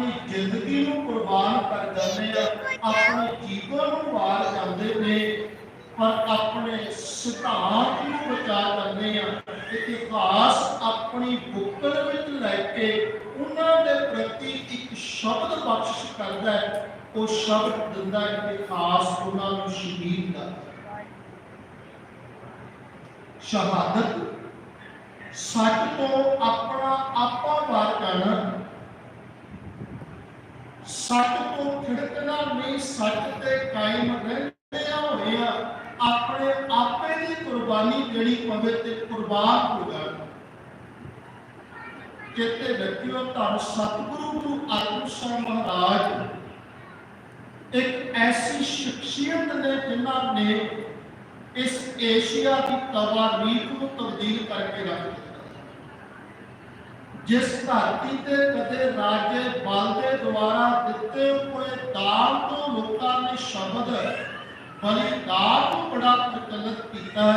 ਆਪਣੀ ਜ਼ਿੰਦਗੀ ਨੂੰ ਕੁਰਬਾਨ ਕਰ ਜਾਂਦੇ ਆ, ਆਪਣੇ ਜੀਵਨ ਨੂੰ ਵਾਰ ਜਾਂਦੇ ਨੇ, ਪਰ ਆਪਣੇ ਸਿਧਾਂਤ ਨੂੰ ਬਚਾ ਜਾਂਦੇ ਆ। ਇਤਿਹਾਸ ਆਪਣੀ ਬੁੱਕਲ ਵਿੱਚ ਲੈ ਕੇ ਉਹਨਾਂ ਦੇ ਪ੍ਰਤੀ ਇੱਕ ਸ਼ਬਦ ਬਖਸ਼ਿਸ਼ ਕਰਦਾ ਹੈ। ਉਹ ਸ਼ਬਦ ਦਿੰਦਾ ਹੈ ਇਤਿਹਾਸ ਉਹਨਾਂ ਨੂੰ ਸ਼ਹੀਦ ਦਾ ਸ਼ਹਾਦਤ ਸੱਚ ਤੋਂ ਆਪਣਾ ਆਪਾ ਵਾਰ ਕਰਨਾ ਸੱਚ ਤੋਂ ਖਿੜਕਣਾ ਨਹੀਂ, ਸੱਚ ਤੇ ਕਾਇਮ ਰਹਿੰਦੇ ਹੋਏ ਆ। ਆਪਣੇ ਆਪੇ ਦੀ ਕੁਰਬਾਨੀ ਜਿਹੜੀ ਪਵੇ ਤੇ ਕੁਰਬਾਨ ਹੋ ਜਾਣ ਕਿਤੇ ਵਿਅਕਤੀਓ ਧੰਨ ਸਤਿਗੁਰੂ ਗੁਰੂ ਅਰਜਨ ਸਾਹਿਬ ਮਹਾਰਾਜ, ਇੱਕ ਐਸੀ ਸ਼ਖਸੀਅਤ ਨੇ ਜਿਨ੍ਹਾਂ ਨੇ ਇਸ ਏਸ਼ੀਆ ਦੀ ਤਵਾਰੀਖ ਨੂੰ ਤਬਦੀਲ ਕਰਕੇ ਰੱਖ ਜਿਸ ਧਰਤੀ ਤੇ ਕਦੇ ਰਾਜੇ ਬਲ ਦੇ ਦੁਆਰਾ ਦਿੱਤੇ ਹੋਏ ਦਾਨ ਤੋਂ ਲੋਕਾਂ ਨੇ ਸ਼ਬਦ ਬਲੀਦਾਨ ਨੂੰ ਬੜਾ ਪ੍ਰਚਲਿਤ ਕੀਤਾ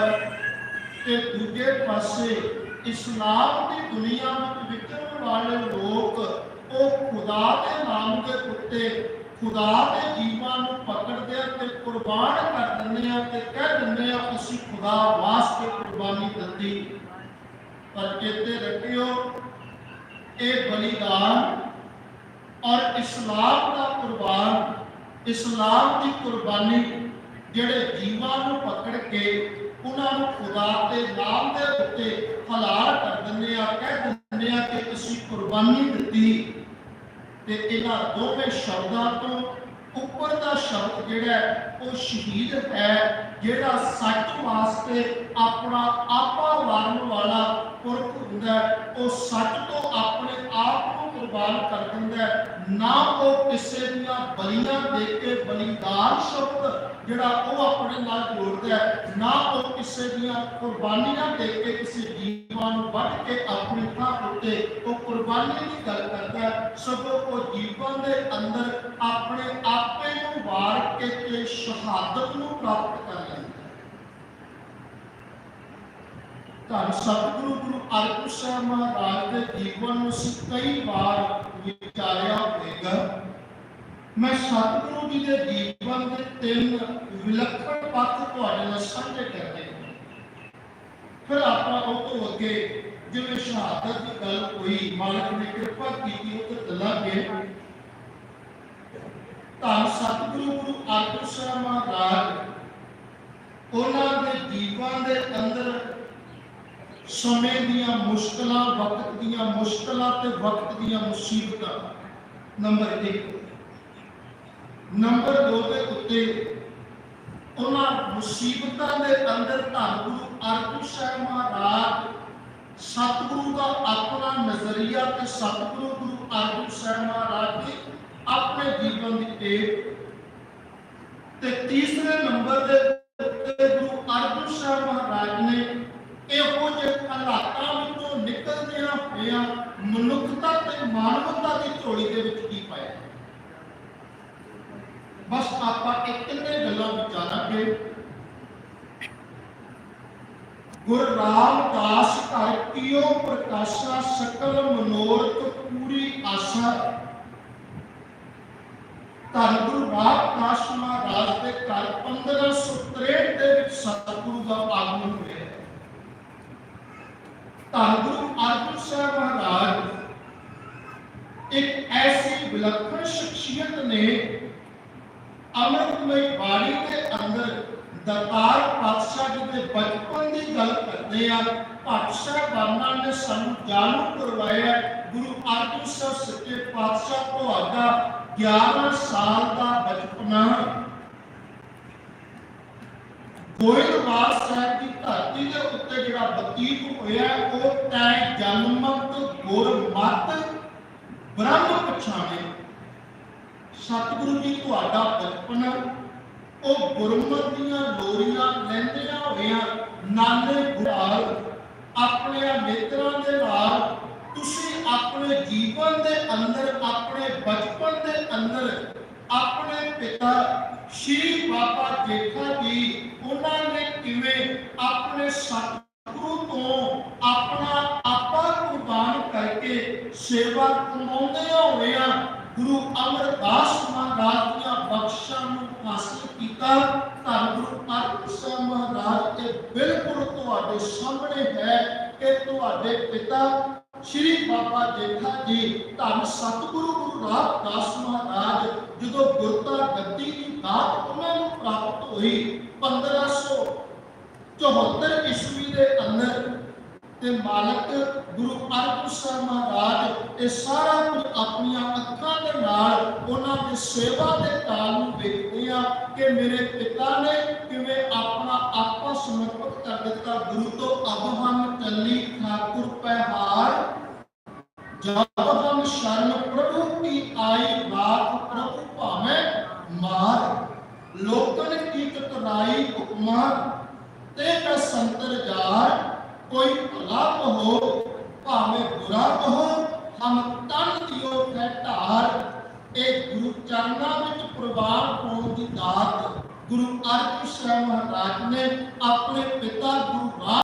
ਤੇ ਦੂਜੇ ਪਾਸੇ ਇਸਲਾਮ ਦੀ ਦੁਨੀਆ ਵਿੱਚ ਵਿਚਰਨ ਵਾਲੇ ਲੋਕ, ਉਹ ਖੁਦਾ ਦੇ ਨਾਮ ਦੇ ਉੱਤੇ, ਖੁਦਾ ਦੇ ਜੀਵਾਂ ਨੂੰ ਪਕੜਦੇ ਆ ਤੇ ਕੁਰਬਾਨ ਕਰ ਦਿੰਦੇ ਆ ਤੇ ਕਹਿ ਦਿੰਦੇ ਆ ਅਸੀਂ ਖੁਦਾ ਵਾਸਤੇ ਕੁਰਬਾਨੀ ਦਿੱਤੀ। ਪਰ ਚੇਤੇ ਰੱਖਿਓ ਇਹ ਬਲੀਦਾਨ ਔਰ ਇਸਲਾਮ ਦਾ ਕੁਰਬਾਨ ਇਸਲਾਮ ਦੀ ਕੁਰਬਾਨੀ ਜਿਹੜੇ ਜੀਵਾਂ ਨੂੰ ਪਕੜ ਕੇ ਉਹਨਾਂ ਨੂੰ ਖੁਦਾ ਦੇ ਨਾਮ ਦੇ ਉੱਤੇ ਹਲਾਲ ਕਰ ਦਿੰਦੇ ਆ ਕਹਿ ਦਿੰਦੇ ਆ ਕਿ ਅਸੀਂ ਕੁਰਬਾਨੀ ਦਿੱਤੀ। ਤੇ ਇਹਨਾਂ ਦੋਵੇਂ ਸ਼ਬਦਾਂ ਤੋਂ ਉੱਪਰ ਦਾ ਸ਼ਬਦ ਜਿਹੜਾ ਉਹ ਸ਼ਹੀਦ ਹੈ ਜਿਹੜਾ ਸੱਚ ਵਾਸਤੇ ਆਪਣਾ ਆਪਾ ਵਾਰਨ ਵਾਲਾ ਪੁਰਖ ਹੁੰਦਾ ਹੈ, ਉਹ ਸੱਚ ਤੋਂ ਆਪ ਕਰ ਦਿੰਦਾ ਨਾ ਉਹ ਕਿਸੇ ਦੀਆਂ ਬਲੀਆਂ ਦੇ ਕੇ ਬਲੀਦਾਨ ਸ਼ਬਦ ਜਿਹੜਾ ਉਹ ਆਪਣੇ ਨਾਲ ਜੋੜਦਾ ਨਾ ਉਹ ਕਿਸੇ ਦੀਆਂ ਕੁਰਬਾਨੀਆਂ ਦੇ ਕੇ ਕਿਸੇ ਜੀਵਾਂ ਨੂੰ ਵੱਢ ਕੇ ਆਪਣੀ ਥਾਂ ਉੱਤੇ ਉਹ ਕੁਰਬਾਨੀ ਦੀ ਗੱਲ ਕਰਦਾ ਹੈ। ਸਗੋਂ ਉਹ ਜੀਵਨ ਦੇ ਅੰਦਰ ਆਪਣੇ ਆਪੇ ਨੂੰ ਵਾਰ ਕੇ ਤੇ ਸ਼ਹਾਦਤ ਨੂੰ ਪ੍ਰਾਪਤ ਕਰ ਲੈਂਦਾ ਹੈ ਧੰਨ ਸਤਿਗੁਰੂ, ਗੁਰੂ ਅਰਜਨ ਸਾਹਿਬ ਮਹਾਰਾਜ ਦੇ ਜੀਵਨ ਨੂੰ ਅਸੀਂ ਕਈ ਵਾਰ ਵਿਚਾਰਿਆ ਹੋਵੇਗਾ। ਮੈਂ ਸਤਿਗੁਰੂ ਜੀ ਦੇ ਜੀਵਨ ਦੇ ਤਿੰਨ ਵਿਲੱਖਣ ਪੱਖ ਤੁਹਾਡੇ ਨਾਲ ਸਾਂਝੇ ਕਰਦੇ ਹਾਂ ਫਿਰ ਆਪਾਂ ਉਹ ਤੋਂ ਅੱਗੇ ਜਿਵੇਂ ਸ਼ਹਾਦਤ ਦੀ ਗੱਲ ਹੋਈ, ਮਾਲਕ ਨੇ ਕਿਰਪਾ ਕੀਤੀ, ਉਹ ਤੇ ਚੱਲਾਂਗੇ। ਧੰਨ ਸਤਿਗੁਰੂ, ਗੁਰੂ ਅਰਜਨ ਸਾਹਿਬ ਮਹਾਰਾਜ, ਉਹਨਾਂ ਦੇ ਜੀਵਨ ਦੇ ਅੰਦਰ ਸਮੇਂ ਦੀਆਂ ਮੁਸ਼ਕਲਾਂ, ਵਕਤ ਦੀਆਂ ਮੁਸ਼ਕਲਾਂ ਤੇ ਵਕਤ ਦੀਆਂ ਮੁਸੀਬਤਾਂ। ਨੰਬਰ 1 ਨੰਬਰ 2 ਦੇ ਉੱਤੇ ਉਹਨਾਂ ਮੁਸੀਬਤਾਂ ਦੇ ਅੰਦਰ ਧੰਨ ਗੁਰੂ ਅਰਜਨ ਸਾਹਿਬ ਮਹਾਰਾਜ ਸਤਿਗੁਰੂ ਦਾ ਆਪਣਾ ਨਜ਼ਰੀਆ ਤੇ ਸਤਿਗੁਰੂ ਗੁਰੂ ਅਰਜਨ ਸਾਹਿਬ ਮਹਾਰਾਜ ਦੀ ਆਪਣੇ ਜੀਵਨ ਦੀ ਟੇਕ ਤੇ ਤੀਸਰੇ ਨੰਬਰ ਦੇ ਉੱਤੇ ਗੁਰੂ ਅਰਜਨ ਸਾਹਿਬ ਮਹਾਰਾਜ ਨੇ ਇਹੋ ਜਿਹੇ ਹਾਲਾਤਾਂ ਵਿੱਚੋਂ ਨਿਕਲਦਿਆਂ ਹੋਇਆਂ ਮਨੁੱਖਤਾ ਤੇ ਮਾਨਵਤਾ ਦੀ ਝੋਲੀ ਦੇ ਵਿੱਚ ਕੀ ਪਾਇਆ? ਬਸ ਆਪਾਂ ਇਹ ਤਿੰਨੇ ਗੱਲਾਂ ਵਿਚਾਰਾਂਗੇ ਗੁਰ ਰਾਮਦਾਸ ਘਰ ਕੀਓ ਪ੍ਰਕਾਸ਼ਾ ਸਕਲ ਮਨੋਰਥ ਪੂਰੀ ਆਸ਼ਾ? ਧੰਨ ਗੁਰੂ ਰਾਮਦਾਸ ਮਹਾਰਾਜ ਦੇ ਘਰ 1563 ਦੇ ਵਿੱਚ ਸਤਿਗੁਰੂ ਦਾ ਆਗਮਨ ਹੋਇਆ। ਧੰਨ ਗੁਰੂ ਅਰਜਨ ਸਾਹਿਬ ਮਹਾਰਾਜ ਇੱਕ ਐਸੀ ਵਿਲੱਖਣ ਸ਼ਖਸੀਅਤ ਨੇ ਅੰਮ੍ਰਿਤਮਈ ਬਾਣੀ ਦੇ ਅੰਦਰ ਦਰਬਾਰ ਪਾਤਸ਼ਾਹ ਜੀ ਦੇ ਬਚਪਨ ਦੀ ਗੱਲ ਕਰਦੇ ਆ, ਪਾਤਸ਼ਾਹ ਬਾਣਾ ਨੇ ਸਾਨੂੰ ਜਾਣੂ ਕਰਵਾਇਆ ਗੁਰੂ ਅਰਜਨ ਸਾਹਿਬ ਸੱਚੇ ਪਾਤਸ਼ਾਹ ਤੁਹਾਡਾ 11 ਸਾਲ ਦਾ ਬਚਪਨਾ ਗੋਇੰਦਵਾਲ ਸਾਹਿਬ ਦੀ ਧਰਤੀ ਦੇ ਉੱਤੇ ਜਿਹੜਾ ਬਤੀਤ ਹੋਇਆ, ਉਹ ਤੈ ਜਨਮਤ ਗੁਰਮਤ ਬ੍ਰਹਮ ਪਛਾਣੇ ਸਤਿਗੁਰੂ ਜੀ, ਤੁਹਾਡਾ ਬਚਪਨ, ਉਹ ਗੁਰਮਤ ਦੀਆਂ ਲੋਰੀਆਂ ਲੈਂਦਿਆਂ ਹੋਇਆਂ ਨਾਲੇ ਗੁਰਾਲ ਆਪਣੇ ਨੇਤਰਾਂ ਦੇ ਨਾਲ, ਤੁਸੀਂ ਆਪਣੇ ਜੀਵਨ ਦੇ ਅੰਦਰ, ਆਪਣੇ ਬਚਪਨ ਦੇ ਅੰਦਰ ਆਪਣੇ ਪਿਤਾ ਸ਼੍ਰੀ ਬਾਬਾ ਜੇਠਾ ਜੀ, ਉਹਨਾਂ ਨੇ ਕਿਵੇਂ ਆਪਣੇ ਸਤਿਗੁਰੂ ਤੋਂ ਆਪਣਾ ਆਪਾ ਕੁਰਬਾਨ ਕਰਕੇ ਸੇਵਾ ਕਮਾਉਂਦੇ ਹੋਇਆਂ ਦਾਸ ਮਹਾਰਾਜ ਦੀਆਂ ਬਖਸ਼ਾਂ ਨੂੰ ਹਾਸਲ ਕੀਤਾ, ਧੰਨ ਗੁਰੂ ਅਰਜਨ ਸਾਹਿਬ ਮਹਾਰਾਜ ਇਹ ਬਿਲਕੁਲ ਤੁਹਾਡੇ ਸਾਹਮਣੇ ਹੈ ਕਿ ਤੁਹਾਡੇ ਪਿਤਾ ਸ਼੍ਰੀ ਬਾਬਾ ਜੇਠਾ ਜੀ, ਧੰਨ ਸਤਿਗੁਰੂ ਗੁਰੂ ਰਾਮਦਾਸ ਮਹਾਰਾਜ, ਜਦੋਂ ਗੁਰਤਾ ਗੱਦੀ ਦੀ ਦਾਤ ਉਹਨਾਂ ਨੂੰ ਪ੍ਰਾਪਤ ਹੋਈ 1574 ਈਸਵੀ ਦੇ ਅੰਦਰ ਤੇ ਮਾਲਕ ਗੁਰੂ ਅਰਜਨ ਮਹਾਰਾਜ ਇਹ ਸਾਰਾ ਕੁਝ ਆਪਣੀਆਂ ਅੱਖਾਂ ਦੇ ਨਾਲ ਉਹਨਾਂ ਦੀ ਸੇਵਾ ਦੇ ਕਾਲ ਨੂੰ ਵੇਖਦੇ ਆ ਕਿ ਮੇਰੇ ਪਿਤਾ ਨੇ ਕਿਵੇਂ ਆਪਣਾ ਆਪਾ ਸਮਰਪਿਤ ਕਰ ਦਿੱਤਾ। ਗੁਰੂ ਤੋਂ ਅਬ ਹਨ ਠਾਕੁਰ ਪਹਿਹਾਰ ਜਬ ਹਮ ਸ਼ਰਨ ਪ੍ਰਭੂ ਕੀ ਆਈ ਬਾਤ ਪ੍ਰਭੂ ਭਾਵੇਂ ਮਾਰ। ਲੋਕਨ ਕੀ ਕਤਰਾਈ ਉਪਮਾ ਤੇ ਕਾ ਜਾਰ। कोई भला कहो भावे बुरा कहो